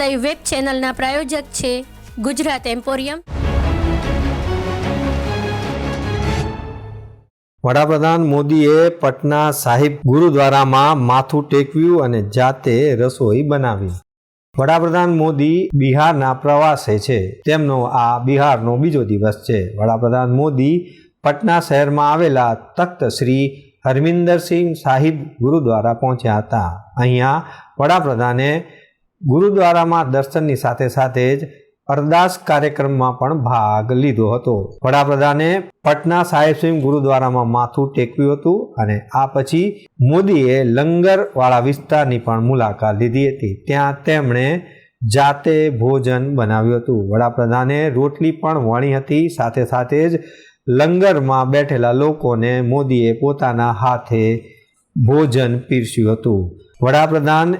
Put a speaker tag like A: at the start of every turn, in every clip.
A: Live web ચેનલના પ્રાયોજક છે Gujarat emporium
B: વડાપ્રધાન મોદીએ પટના સાહિબ ગુરુદ્વારામાં માથું ટેકવ્યું અને જાતે રસોઈ બનાવી. વડાપ્રધાન મોદી બિહારના પ્રવાસે છે. તેમનો આ બિહારનો બીજો દિવસ છે. વડાપ્રધાન મોદી પટના શહેરમાં આવેલા તખ્ત શ્રી હરમિંદરસિંહ સાહિબ ગુરુદ્વારા પહોંચ્યા હતા. અહીંયા વડાપ્રધાને ગુરુદ્વારામાં દર્શનની સાથે સાથે જ અરદાસ કાર્યક્રમમાં પણ ભાગ લીધો હતો. વડાપ્રધાને પટના સાહેબ સિંહ ગુરુદ્વારામાં માથું ટેકવ્યું હતું અને આ પછી મોદીએ લંગરવાળા વિસ્તારની પણ મુલાકાત લીધી હતી. ત્યાં તેમણે જાતે ભોજન બનાવ્યું હતું. વડાપ્રધાને રોટલી પણ વણી હતી. સાથે સાથે જ લંગરમાં બેઠેલા લોકોને મોદીએ પોતાના હાથે ભોજન પીરસ્યું હતું. વડાપ્રધાન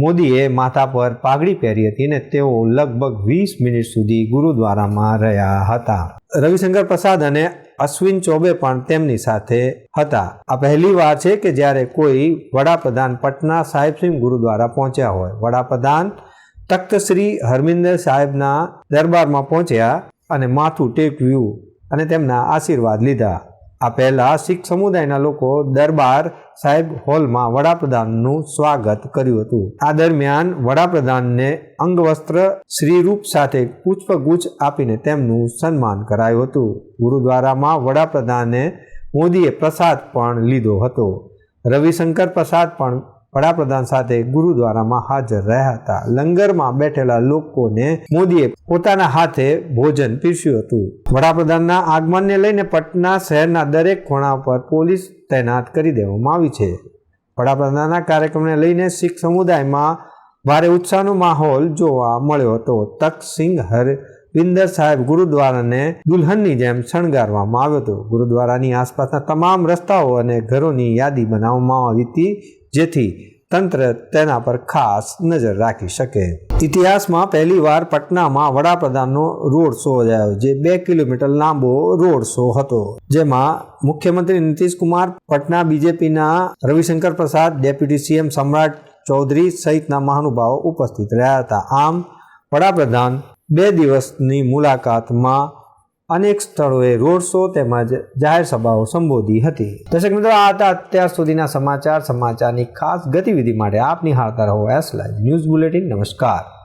B: મોદીએ માથા પર પાઘડી પહેરી હતી અને તેઓ લગભગ વીસ મિનિટ સુધી ગુરુદ્વારામાં રહ્યા હતા. રવિશંકર પ્રસાદ અને અશ્વિન ચૌબે પણ તેમની સાથે હતા. આ પહેલી વાર છે કે જ્યારે કોઈ વડાપ્રધાન પટના સાહેબસિંહ ગુરુદ્વારા પહોંચ્યા હોય. વડાપ્રધાન તખ્ત શ્રી હરમિંદર સાહેબના દરબારમાં પહોંચ્યા અને માથું ટેકવ્યું અને તેમના આશીર્વાદ લીધા. આ પહેલા શીખ સમુદાયના લોકો દરબાર સાહેબ હોલમાં વડાપ્રધાનનું સ્વાગત કર્યું હતું. આ દરમિયાન વડાપ્રધાનને અંગવસ્ત્ર શ્રીરૂપ સાથે પુષ્પગુચ્છ આપીને તેમનું સન્માન કરાયું હતું. ગુરુદ્વારામાં વડાપ્રધાને મોદીએ પ્રસાદ પણ લીધો હતો. રવિશંકર પ્રસાદ પણ વડાપ્રધાન સાથે ગુરુદ્વારામાં હાજર રહ્યા હતા. લંગરમાં બેઠેલા લોકોને મોદીએ પોતાના હાથે ભોજન પીરસ્યું હતું. વડાપ્રધાનના આગમનને લઈને પટના શહેરના દરેક ખૂણા પર પોલીસ તૈનાત કરી દેવામાં આવી છે. વડાપ્રધાનના કાર્યક્રમને લઈને શીખ સમુદાયમાં ભારે ઉત્સાહનો માહોલ જોવા મળ્યો હતો. તકસિંહ હર વિંદર સાહેબ ગુરુદ્વારાને દુલ્હનની જેમ શણગારવામાં આવ્યો હતો. ગુરુદ્વારાની આસપાસના તમામ રસ્તાઓ અને ઘરોની યાદી બનાવવામાં આવી હતી. જેથી તંત્ર તેના પર ખાસ નજર રાખી શકે. ઇતિહાસમાં પહેલીવાર પટનામાં વડાપ્રધાનનો રોડ શો યોજાયો જે બે કિલોમીટર લાંબો રોડ શો હતો. જેમાં મુખ્યમંત્રી નીતિશ કુમાર, પટના બીજેપીના રવિશંકર પ્રસાદ, ડેપ્યુટી સીએમ સમ્રાટ ચૌધરી સહિતના મહાનુભાવો ઉપસ્થિત રહ્યા હતા. આમ, વડાપ્રધાન બે દિવસની મુલાકાતમાં અનેક સ્થળોએ રોડ શો તેમજ જાહેર સભાઓ સંબોધી હતી. દર્શક મિત્રો, આ હતા અત્યાર સુધીના સમાચાર. સમાચારની ખાસ ગતિવિધિ માટે આપ નિહાળતા રહો એસ લાઈવ ન્યૂઝ બુલેટિન નમસ્કાર.